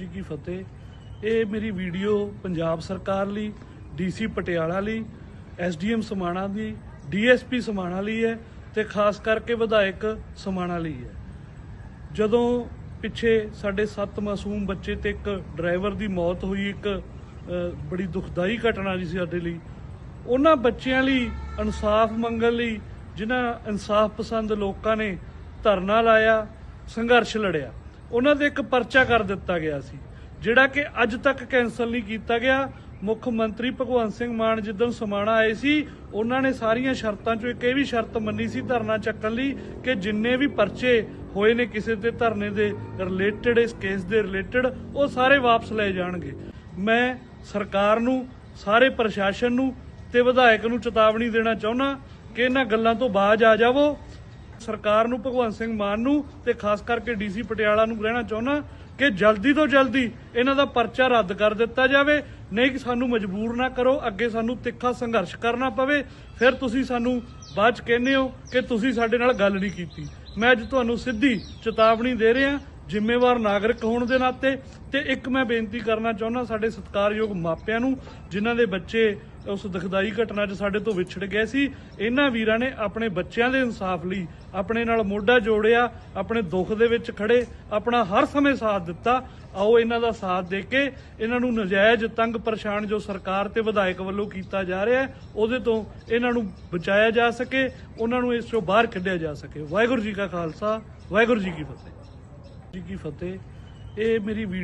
ਜੀ ਕੀ ਫਤਿਹ। ਇਹ ਮੇਰੀ ਵੀਡੀਓ ਪੰਜਾਬ ਸਰਕਾਰ ਲਈ ਡੀਸੀ ਪਟਿਆਲਾ ਲਈ ਐਸਡੀਐਮ ਸਮਾਣਾ ਦੀ ਡੀਐਸਪੀ ਸਮਾਣਾ ਲਈ ਹੈ ਤੇ ਖਾਸ ਕਰਕੇ ਵਿਧਾਇਕ ਸਮਾਣਾ ਲਈ ਹੈ। ਜਦੋਂ ਪਿੱਛੇ ਸਾਡੇ 7 ਮਾਸੂਮ ਬੱਚੇ ਤੇ ਇੱਕ ਡਰਾਈਵਰ ਦੀ ਮੌਤ ਹੋਈ, ਇੱਕ ਬੜੀ ਦੁਖਦਾਈ ਘਟਨਾ ਜੀ ਸਾਡੇ ਲਈ, ਉਹਨਾਂ ਬੱਚਿਆਂ ਲਈ ਇਨਸਾਫ ਮੰਗਣ ਲਈ ਜਿਨ੍ਹਾਂ ਇਨਸਾਫ ਪਸੰਦ ਲੋਕਾਂ ਨੇ ਧਰਨਾ ਲਾਇਆ, ਸੰਘਰਸ਼ ਲੜਿਆ। ਉਹਨਾਂ ਦੇ ਇੱਕ ਪਰਚਾ ਕਰ ਦਿੱਤਾ ਗਿਆ ਸੀ, ਜਿਹੜਾ ਕਿ ਅੱਜ ਤੱਕ ਕੈਨਸਲ ਨਹੀਂ ਕੀਤਾ ਗਿਆ। ਮੁੱਖ ਮੰਤਰੀ ਭਗਵੰਤ ਸਿੰਘ ਮਾਨ ਜਿੱਦਣ ਸਮਾਣਾ ਆਏ ਸੀ, ਉਹਨਾਂ ਨੇ ਸਾਰੀਆਂ ਸ਼ਰਤਾਂ ਚੋਂ ਇੱਕ ਇਹ ਵੀ ਸ਼ਰਤ ਮੰਨੀ ਸੀ ਧਰਨਾ ਚੱਕਣ ਲਈ ਕਿ ਜਿੰਨੇ ਵੀ ਪਰਚੇ ਹੋਏ ਨੇ ਕਿਸੇ ਤੇ ਧਰਨੇ ਦੇ ਰਿਲੇਟਡ ਇਸ ਕੇਸ ਦੇ ਰਿਲੇਟਡ ਉਹ ਸਾਰੇ ਵਾਪਸ ਲਏ ਜਾਣਗੇ। ਮੈਂ ਸਰਕਾਰ ਨੂੰ, ਸਾਰੇ ਪ੍ਰਸ਼ਾਸਨ ਨੂੰ ਤੇ ਵਿਧਾਇਕ ਨੂੰ ਚੇਤਾਵਨੀ ਦੇਣਾ ਚਾਹੁੰਦਾ ਕਿ ਇਹਨਾਂ ਗੱਲਾਂ ਤੋਂ ਬਾਜ ਆ ਜਾਵੋ। ਸਰਕਾਰ ਨੂੰ, ਭਗਵੰਤ ਸਿੰਘ ਮਾਨ ਨੂੰ ਤੇ ਖਾਸ ਕਰਕੇ ਡੀਸੀ ਪਟਿਆਲਾ ਨੂੰ ਕਹਿਣਾ ਚਾਹੁੰਦਾ ਕਿ ਜਲਦੀ ਤੋਂ ਜਲਦੀ ਇਹਨਾਂ ਦਾ ਪਰਚਾ ਰੱਦ ਕਰ ਦਿੱਤਾ ਜਾਵੇ। ਨਹੀਂ ਕਿ ਸਾਨੂੰ ਮਜਬੂਰ ਨਾ ਕਰੋ, ਅੱਗੇ ਸਾਨੂੰ ਤਿੱਖਾ ਸੰਘਰਸ਼ ਕਰਨਾ ਪਵੇ। ਫਿਰ ਤੁਸੀਂ ਸਾਨੂੰ ਬਾਅਦ ਚ ਕਹਿੰਦੇ ਹੋ ਕਿ ਤੁਸੀਂ ਸਾਡੇ ਨਾਲ ਗੱਲ ਨਹੀਂ ਕੀਤੀ। ਮੈਂ ਅੱਜ ਤੁਹਾਨੂੰ ਸਿੱਧੀ ਚੇਤਾਵਨੀ ਦੇ ਰਿਹਾ, ਜ਼ਿੰਮੇਵਾਰ ਨਾਗਰਿਕ ਹੋਣ ਦੇ ਨਾਤੇ। ਤੇ ਇੱਕ ਮੈਂ ਬੇਨਤੀ ਕਰਨਾ ਚਾਹੁੰਦਾ ਸਾਡੇ ਸਤਿਕਾਰਯੋਗ ਮਾਪਿਆਂ ਨੂੰ, ਜਿਨ੍ਹਾਂ ਦੇ ਬੱਚੇ ਉਸ ਦੁਖਦਾਈ ਘਟਨਾ 'ਚ ਸਾਡੇ ਤੋਂ ਵਿਛੜ ਗਏ ਸੀ, ਇਹਨਾਂ ਵੀਰਾਂ ਨੇ ਆਪਣੇ ਬੱਚਿਆਂ ਦੇ ਇਨਸਾਫ ਲਈ ਆਪਣੇ ਨਾਲ ਮੋਢਾ ਜੋੜਿਆ, ਆਪਣੇ ਦੁੱਖ ਦੇ ਵਿੱਚ ਖੜੇ, ਆਪਣਾ ਹਰ ਸਮੇਂ ਸਾਥ ਦਿੱਤਾ। ਆਓ ਇਹਨਾਂ ਦਾ ਸਾਥ ਦੇ ਕੇ ਇਹਨਾਂ ਨੂੰ ਨਜਾਇਜ਼ ਤੰਗ ਪਰੇਸ਼ਾਨ ਜੋ ਸਰਕਾਰ ਤੇ ਵਿਧਾਇਕ ਵੱਲੋਂ ਕੀਤਾ ਜਾ ਰਿਹਾ ਹੈ ਉਹਦੇ ਤੋਂ ਇਹਨਾਂ ਨੂੰ ਬਚਾਇਆ ਜਾ ਸਕੇ, ਉਹਨਾਂ ਨੂੰ ਇਸ ਤੋਂ ਬਾਹਰ ਕੱਢਿਆ ਜਾ ਸਕੇ। ਵਾਹਿਗੁਰੂ ਜੀ ਕਾ ਖਾਲਸਾ, ਵਾਹਿਗੁਰੂ ਜੀ ਕੀ ਫਤਿਹ। ਜੀ ਕੀ ਫਤਿਹ। ਇਹ ਮੇਰੀ ਵੀਡੀਓ